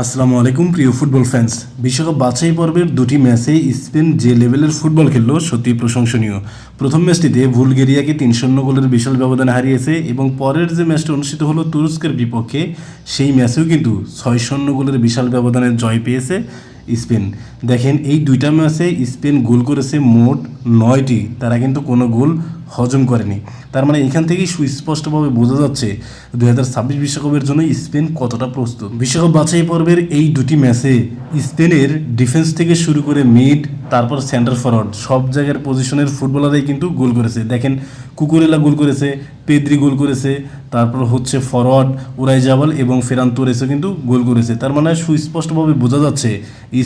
আসসালামু আলাইকুম, প্রিয় ফুটবল ফ্যান্স বিশ্বকাপ বাছাই পর্বের দুটি ম্যাচে স্পেন যে লেভেলের ফুটবল খেললো সত্যি প্রশংসনীয়। প্রথম ম্যাচটিতে বুলগেরিয়াকে তিন শূন্য গোলের বিশাল ব্যবধানে হারিয়েছে এবং পরের যে ম্যাচটি অনুষ্ঠিত হলো তুরস্কের বিপক্ষে, সেই ম্যাচেও কিন্তু ছয় শূন্য গোলের বিশাল ব্যবধানে জয় পেয়েছে স্পেন। দেখেন, এই দুইটা ম্যাচে স্পেন গোল করেছে মোট নয়টি। তারা কিন্তু কোনো গোল হজম করেনি। তার মানে এখান থেকেই সুস্পষ্টভাবে বোঝা যাচ্ছে দু হাজার ছাব্বিশ বিশ্বকাপের জন্য স্পেন কতটা প্রস্তুত। বিশ্বকাপ বাছাই পর্বের এই দুটি ম্যাচে স্পেনের ডিফেন্স থেকে শুরু করে মিড, তারপর সেন্টার ফরওয়ার্ড, সব জায়গার পজিশনের ফুটবলারই কিন্তু গোল করেছে। দেখেন কুকুরেলা গোল করেছে, পেদ্রি গোল করেছে, তারপর হচ্ছে ফরওয়ার্ড, উরাই জাবাল এবং ফেরান তোরেসও কিন্তু গোল করেছে। তার মানে সুস্পষ্টভাবে বোঝা যাচ্ছে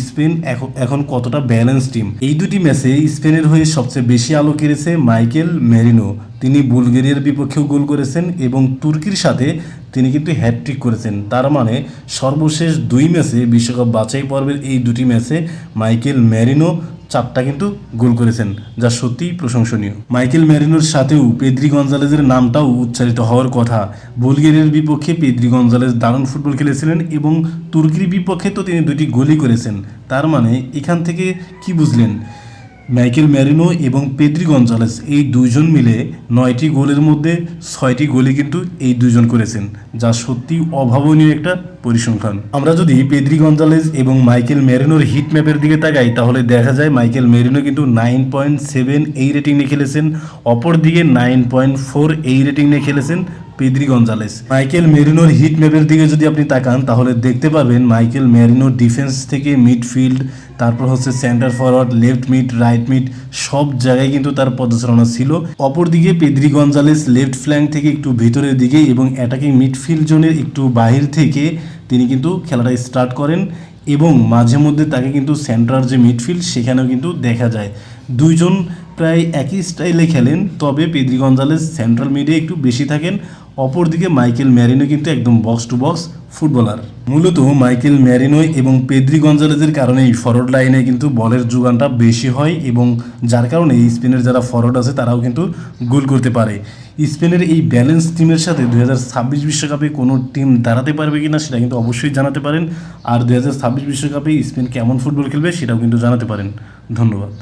স্পেন এখন এখন কতটা ব্যালেন্স টিম। এই দুটি ম্যাচে স্পেনের হয়ে সবচেয়ে বেশি আলো কেড়েছে মাইকেল মেরিনো, তিনি বুলগেরিয়ার বিপক্ষেও গোল করেছেন এবং তুর্কির সাথে তিনি কিন্তু হ্যাটট্রিক করেছেন। তার মানে সর্বশেষ দুই ম্যাচে বিশ্বকাপ বাছাই পর্বের এই দুটি ম্যাচে মাইকেল ম্যারিনো চারটা কিন্তু গোল করেছেন, যা সত্যিই প্রশংসনীয়। মাইকেল ম্যারিনোর সাথেও পেদ্রি গঞ্জালেজের নামটাও উচ্চারিত হওয়ার কথা। বুলগেরিয়ার বিপক্ষে পেদ্রি গঞ্জালেজ দারুণ ফুটবল খেলেছিলেন এবং তুর্কির বিপক্ষে তো তিনি দুটি গোলই করেছেন। তার মানে এখান থেকে কি বুঝলেন? মাইকেল ম্যারিনো এবং পেদ্রি গঞ্জালেস এই দুইজন মিলে নয়টি গোলের মধ্যে ছয়টি গোলই কিন্তু এই দুজন করেছেন, যা সত্যি অভাবনীয় একটা পরিসংখ্যান। আমরা যদি পেদ্রি গঞ্জালেস এবং মাইকেল মেরিনোর হিট ম্যাপের দিকে তাকাই, তাহলে দেখা যায় মাইকেল মেরিনো কিন্তু নাইন পয়েন্ট সেভেন এই রেটিং নিয়ে খেলেছেন, অপরদিকে নাইন পয়েন্ট ফোর এই রেটিং নিয়ে খেলেছেন পেদ্রি গঞ্জালেস। মাইকেল মেরিনোর হিট ম্যাপের দিকে যদি আপনি তাকান, তাহলে দেখতে পাবেন মাইকেল মেরিনোর ডিফেন্স থেকে মিডফিল্ড, তারপর হচ্ছে centre forward, left mid, right mid, সব জায়গায় কিন্তু তার পদচারণা ছিল। অপরদিকে পেদ্রি গঞ্জালেস লেফট ফ্ল্যাঙ্ক থেকে একটু ভিতরের দিকে এবং অ্যাটাকিং মিডফিল্ড জোনের একটু বাহির থেকে তিনি কিন্তু খেলাটা স্টার্ট করেন এবং মাঝে মধ্যে তাকে কিন্তু সেন্ট্রাল যে মিডফিল্ড, সেখানেও কিন্তু দেখা যায়। দুইজন প্রায় একই স্টাইলে খেলেন, তবে পেদ্রি গঞ্জালেস সেন্ট্রাল মিডে একটু বেশি থাকেন। অপরদিকে মাইকেল ম্যারিনো কিন্তু একদম বক্স টু বক্স ফুটবলার। মূলত মাইকেল ম্যারিনো এবং পেদ্রি গঞ্জালেজের কারণেই ফরওয়ার্ড লাইনে কিন্তু বলের যোগানটা বেশি হয় এবং যার কারণে স্পেনের যারা ফরওয়ার্ড আছে তারাও কিন্তু গোল করতে পারে। স্পেনের এই ব্যালেন্স টিমের সাথে দু ছাব্বিশ বিশ্বকাপে কোনো টিম দাঁড়াতে পারবে কিনা সেটা কিন্তু অবশ্যই জানাতে পারেন। আর দু ছাব্বিশ বিশ্বকাপে স্পেন কেমন ফুটবল খেলবে সেটাও কিন্তু জানাতে পারেন। ধন্যবাদ।